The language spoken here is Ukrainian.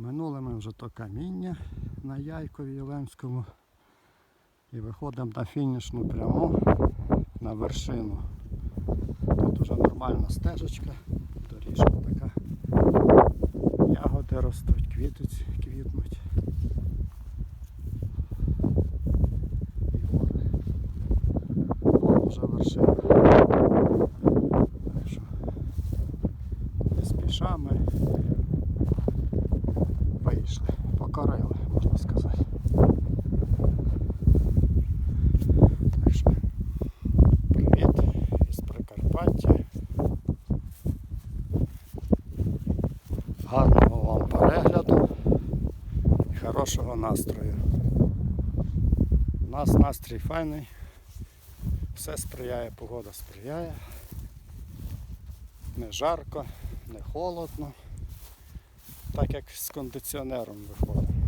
Минули ми вже то каміння на Яйкові Єленському і виходимо на фінішну пряму на вершину. Тут вже нормальна стежечка, доріжка така. Ягоди ростуть, квітуть, квітнуть. І. Вон вже вершина. Так що не спіша ми вийшли, покорили, можна сказати. Так що привіт із Прикарпаття. Гарного вам перегляду і хорошого настрою. У нас настрій файний, все сприяє, погода сприяє. Не жарко, не холодно, так як з кондиціонером виходимо.